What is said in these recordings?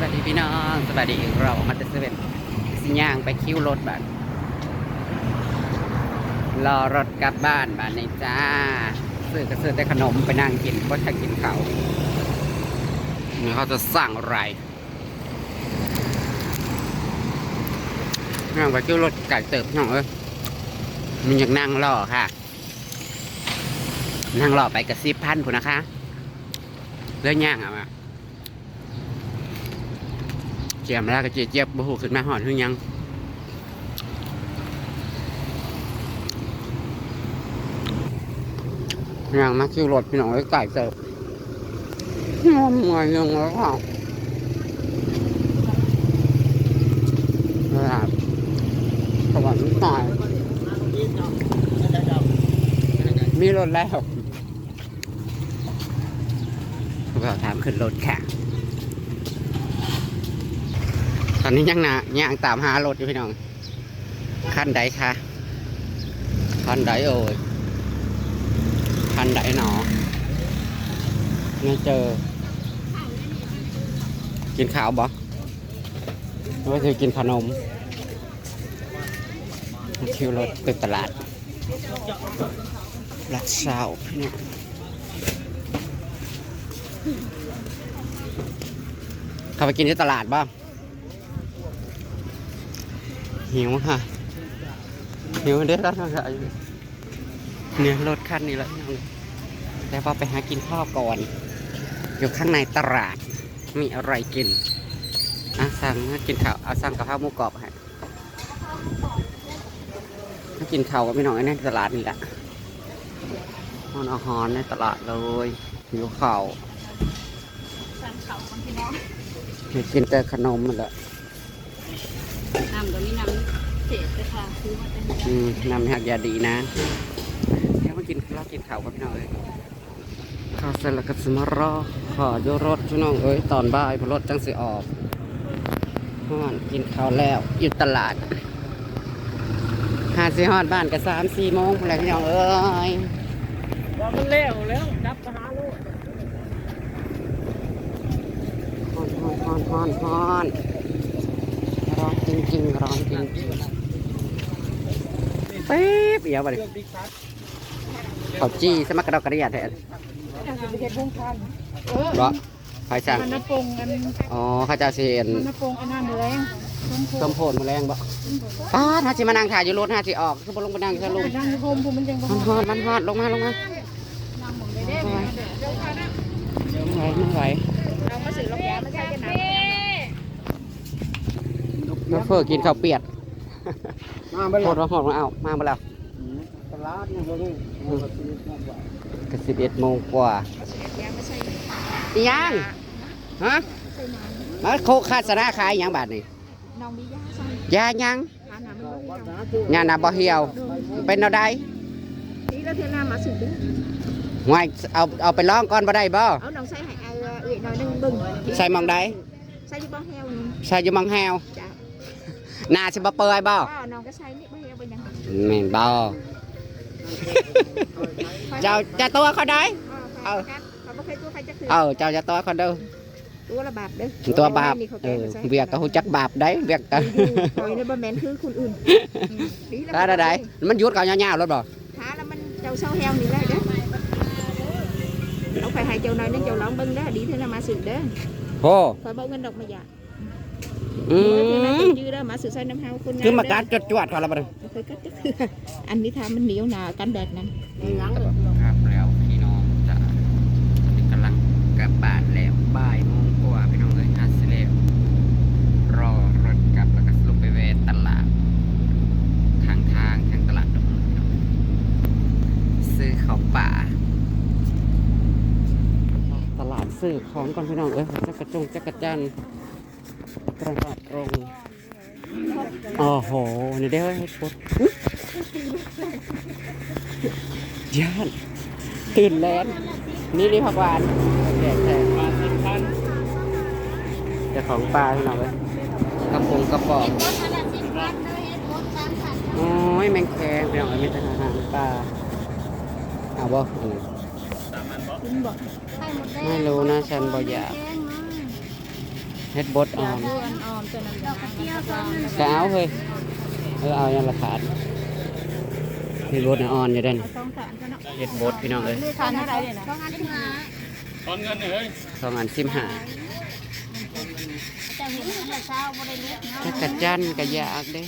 สวัสดีพี่น้องสวัสดีเรามาจะเซเว่นสิย่างไปคิ้วรถบัตรรอรถกลับบ้านบ้านนี้จ้าซื้อก็ซื้อแต่ขนมไปนั่งกินก็ถ้ากินเขานี่เขาจะสั่งอะไรนั่งไปคิ้วรถไก่เติบพี่น้องเอ้ยมันอยากนั่งรอค่ะ นั่งรอไปกับสิบพันคุณนะคะเรื่องย่างอะมา จียมแล้วก็เจียเจี๊ยบบูหูขึ้นมาหอดหึ่งยังยังมาคิวรถพี่น้องไอ้ไก่เสิร์ฟงอมงอยยังแล้วก็นะครับสวรรค์หน่อยมีรถแล้วก็ถามขึ้นรถค่ะ ต อนนี้ยังนะยังตามหารถอยู่พี่น้องคันใดคะคันใดเอ่ยคันใดหนอไม่เจอ กินข้าวบ่ว่าจะกินขนมคิวรถไปตลาดรัดเช้าพี่น้องเข้าไปกินที่ตลาดบ้าง หิวค่ะ หิวเด้อแล้วนะเนี่ยรถคันนี้แล้วแต่พอไปหากินข้าวก่อน อยู่ข้างในตลาด มีอะไรกินอะสั่งมากินข้าวเอาสั่งกะเพราหมูกรอบให้มากินข้าวกับพี่น้องไอ้ในตลาดนี่แหละนอนอาหารในตลาดเลยหิวข้าวสั่งเขาบางทีเนาะอยากกินแต่ขนมมันแหละ น้ำก็มีน้ำเศษเลยค่ะซื้อมาแต่เดียวอืมนำหักยาดีนะเดี๋ยวมากินข้าวกินข้าวกับพี่น้องเลยข้าวเสร็จแล้วก็สมารอขอโยรถพี่น้องเอ้ยตอนบ่ายพอรถจังสิออกฮอนกินข้าวแล้วอยู่ตลาดหาสิฮอดบ้านก็สามสี่โมงอะไรพี่น้องเอ้ยว่ามันเร็วแล้วดับทหารโลดฮอนฮอนฮอนฮอนฮอนร้อนจ ริงๆร้อนจริงๆป๊บเดี๋ยวไปเครื่องบิ๊กคัทเขาจี้สมัครกระดอกกระเดียแทนอาจจะไปเฮ็ดวงคันเพราะไฟสั่งมันน้ำปงอันอ๋อข้าเจ้าเสียนมันน้ำปงอันนั้นแรงต้มโพต้มโพนแมลงบ่ป้าดถ้าสิมานั่งถ่ายอยู่รถถ้าสิออกคือบ่ลงไปนั่งซะลุงนั่งอยู่โฮมผมมันยังบ่มันฮอดมันฮอดลงมาลงมาไม่ไหวไม่ไหวเรามาซื้อลงยามาใช้กันนะ แล้วเฟอร์กินข้าวเปียกมาไปโคตรว่าหอดมาเอามาบ่แล้วตลาดนี่บ่รู้ก็สิบเอ็ดโมงกว่ายามาใช้อีหยังฮะมาโคคาสนาขายอีหยังบาทนี่น้องมียาใช้ยาหยังทานน้ำมันบ่เหี่ยวยานาบ่เหี่ยวเป็นเอาได้นี่แล้วเธอหน้ามาซื้อเด้ อห่วยเอาเอาไปลองก่อนบ่ได้บ่เอาน้องใส่ให้เอาเอ้ยหน่อยหนึงบึ้งใส่หมองใดใส่ที่บ้องแฮวนี่ใส่อยู่หมองแฮวจ้ะหน้าสิบ่เปื่อยบ่ก็น้องก็ใช้นี่บ้องแฮวเป็นยังไงแม่นบ่เจ้าจะตัวเขาได้ เอาเขาบ่เคยตัวใครจะคือเออเจ้าจะตัวเขาเด้อตัวละบาทเด้อตัวบาปนี่เขาเอแก้อมาใช้เวียกก็ฮู้จักบาปได้เวียกก็คอยในบ่แม่นคือคนอื่นดีแล้วได้ได้ได้มันหยุดก่อนยาวๆรถบ่ขาแล้วมันเจ้าเศร้าแฮวนี่แหละเด้อเอาไปให้เจ้าหน่อยนึงเจ้าลองเบิ่งเด้อดีเท่านั้นมาซื้อเด้อโอ้คอยบอกเงินดอกมาหยา อืมยืดเด้อมาซื้อใส่น้ำเฮาคุณคือมาการจดจวดเขาแล้วบ่ได้เคยกัดจักเทื่ออันนี้ทามันเหนียวหนากันแดดนั้นครับแล้วพี่น้องจะกำลังกลับบ้านแล้วบ่ายโมงกว่าพี่น้องเลยอาสิแล้วรอรถกลับแล้วก็สรุปไปแวตลาดทางทางทางตลาดดงพี่น้องซื้อข้าวป่า ตลาดซื้อของก่อนพี่น้องเอ้ยจักระจงจักระจัน ตลาดตรงโอ้โหนี่เด้อให้ปดอุ๊ยย่านตื่นแลนนี่นี่ผักหวานแก่แท้มาสิบพันเจ้าของปลาพี่น้องเอ้ยกระปงกระป๋องโอ้ยแมงแคงพี่น้องเอ้ยมีแต่อาหารปลาเอาบ่อันนี้คุณบอกไม่รู้นะฉันบ่อยาก เฮ็ดบดอ่อนดูอันอ่อนตัวนั้นนะก็เอาเฮ้ยเออเอายังราคาดเฮ็ดบดน่ะอ่อนอยู่เด้นสองสามกันเนาะเฮ็ดบดพี่น้องเอ้ยทานเท่าไหร่เนี่ยนะสองอันที่มาตอนเงินเอ้ยสองอันสิบห้าจะเห็นอันละเช้าบ่ได้เล็กเนาะจักรจันทร์ก็อยากเด้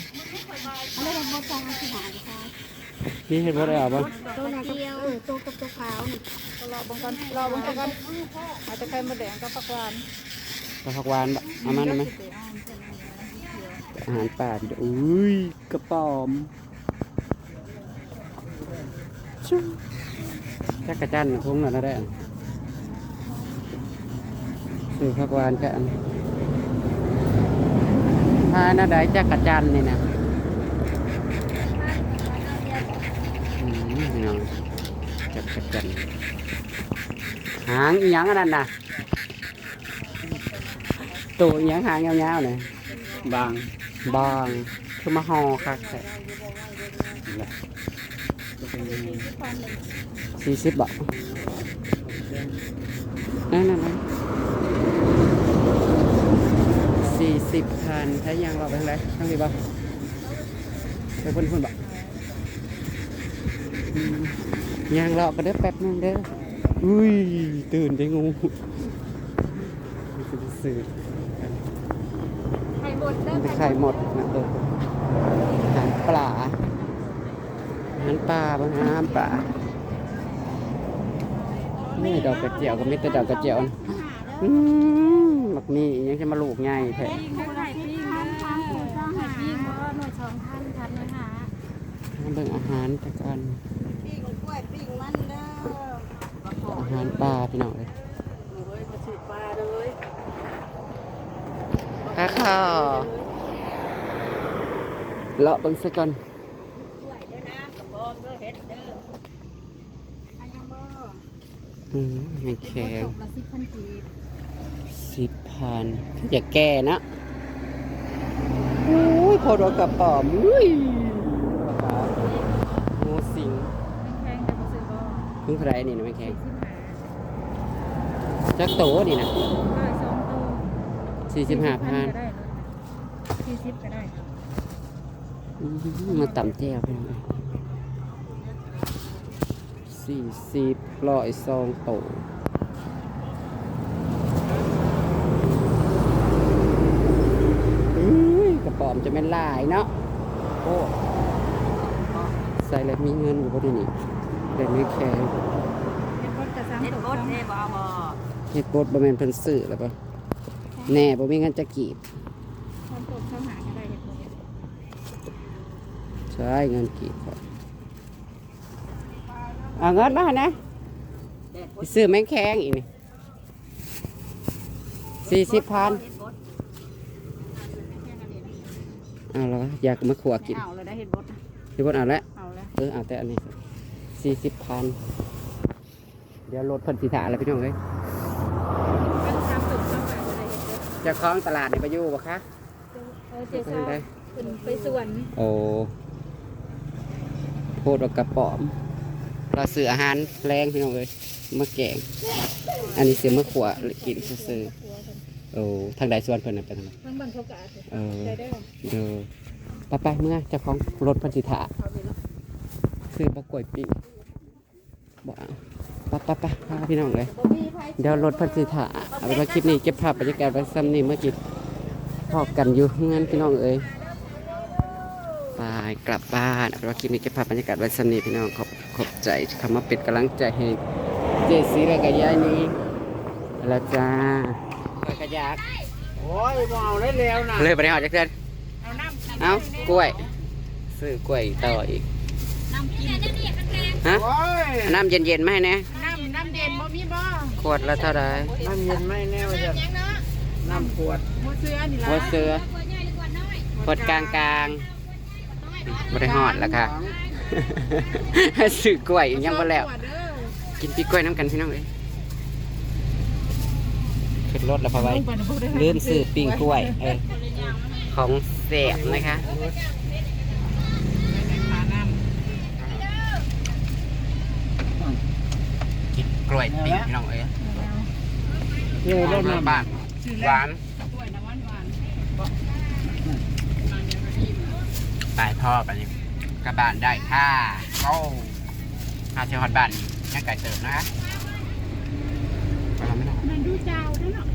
อันนี้เป็นบดสองอันที่หาค่ะนี่เฮ็ดบดได้เอาบ่ตัวไหนก็เออตัวกับตัวขาวนี่รอบางคนรอบางคนอาจจะไข่มดแดงกับปักหวาน ปลาผักหวานบ่เอามาได้ไหมอาหารป่าด้ออุ้ยกระป๋อมชูจักระจันทร์ทุ่งน่ะได้อะซื้อผักหวานกันทานน่ะได้จักระจันนี่นะอืมพี่น้องจักระจันหางอีหยังอันนั้นน่ะ ตัวอหยังหางยาวๆเนี่ยบางบางคือมาห่อคักแท้สี่สิบบาทนั่นนั่นนั่นสี่สิบพันถ้ายังเราไปทางไหนทางนี้บ่ไปพุ่นพุ่นบ่อืมยางเราก็เด้อแป๊บนึงเด้ออุ้ยตื่นได้งูสื่อ ไข่บดเด้อมันไข่หมดนะเอออาหารปลาอาหารปลาบางน้ำปลานี่ดอกกระเจียวก็ม่แต่ดอกกระเจียวนะอืมบักนี่ยังจะมาลูกใหญ่แท้ปิ้งไข่ปิ้งพันพันหมูจ้าไข่ปิ้งเพราะว่าหน่วยสองพันพันเลยหามาเบิ่งอาหารตะกันปิ้งกล้วยปิ้งมันเด้ออาหารปลาพี่น้องเลยโอ้ยมาสืบปลาเลย ข้าข้าวเลาะเบิ่งสักก่อนอันยังบ่อืมยังแข็งตกละสิบพันกีบสิบพันอย่าแก่นะโอ้ยโคตรกระป๋อมอุ้ยงูสิงแพงจะมาซื้อบ่เพิ่งเท่าไหรนี่นะไม่แข็งสิบห้าจักโตนี่นะได้สองตัว สี่สิบห้าพันก็ได้เลยสี่สิบก็ได้มาต่ำแจ้วพี่น้องสี่สิบร้อยซองโตอุ้ยกระป๋อมจะเป็นลายเนาะโอ้ใส่แล้วมีเงินอยู่บ่ดีนี่แต่ไม่แข็งเป็นบดกระซังเฮ็ดตกบดเด้บ่เอาบ่เฮ็ดบดบ่แม่นเพิ่นซื้อแล้วปะ แน่บ่มีเงินจะกีบความตกเข้าหาก็ได้เห็นบ่ใช่เงินกีบครับเอาเงินมาให้นะไปซื้อแมงแคงอีกนี่สี่สิบพันเฮ็ดบดเอาแล้วอยากมาขัวกินเอาเลยได้เห็นบดพี่บดเอาแล้วเอาแล้วเออเอาแต่อันนี้สี่สิบพัน เดี๋ยวรถเพิ่นสีถาแล้วพี่น้องเอ้ย เป็นสามตกเข้าหาก็ได้ เห็นบดเจะคล้าของตลาดในประยูบ่คะเออเจ๊สาวขึ้นไปสวนโอ้โพดว่ากระป๋อมเราซื้ออาหารแรงพี่น้องเลยมาแกง อันนี้เสียมาขวกินซื้อๆโอ้ทางใดส่วนเพิ่นน่ะไปทางไหนทั้งบันเขากะเออได้ได้เออไปไปๆเมื่อเจ้าของรถเพันธิถา เอาไปแล้วซื้อปลากล้วยปิ้งบอกเอาไปไปไปพาพี่น้องเลยบ่มีไผเดี๋ยวรถเพันธิถาเอาไปนว่าคลิปนี้เก็บภาพบรรยากาศไว้ซ้ำนี่เมื่อกี้พอกันอยู่เงินพี่น้องเอ้ยไปกลับบ้านเอาไปนว่าคลิปนี้เก็บภาพบรรยากาศไว้ซ้ำนี่พี่น้องขอบขอบใจคำว่าเป็นกำลังใจให้เจสีและกับยายนี้แล้วจ้าเปิดกระยากโอ้ยบ่เอาได้แล้วนะเลยไปได้หอจากเพื่อนเอาน้ำเอากล้วย ซื้อกล้วยต่ออีกน้ำกินฮะโอ้ยเอาน้ำเย็นๆมาให้แนะ น้ำน้ำเย็นบ่มีบ่ ขวดละเท่าไหรน้ำเย็นไหม่แน่ว่าจะน้ำขวดหมูเสือนี่หัวล่ะเสือขวดกลางกลางๆบริหอดแล้วค่ะซื้อกล้วยอีกยังบ่แล้ว กินปีกล้วยน้ำกันพี่น้องเลยขึ้นรถแล้วพอไว้ลืมซื้อปิ้งกล้วยเออของเสียบนะคะ กินกล้วยปิ้งพี่น้องเอ้ยเฮ้ยรถมาน้ำบ้านหวานกล้วยน้ตายพ่อไปนี่กลับบ้านได้ค่ะโอ้หาเชียวฮอดบ้านนี่ยังไก่เติมนะคะเราไม่ต้องมันดูเจ้าด้วยเนาะ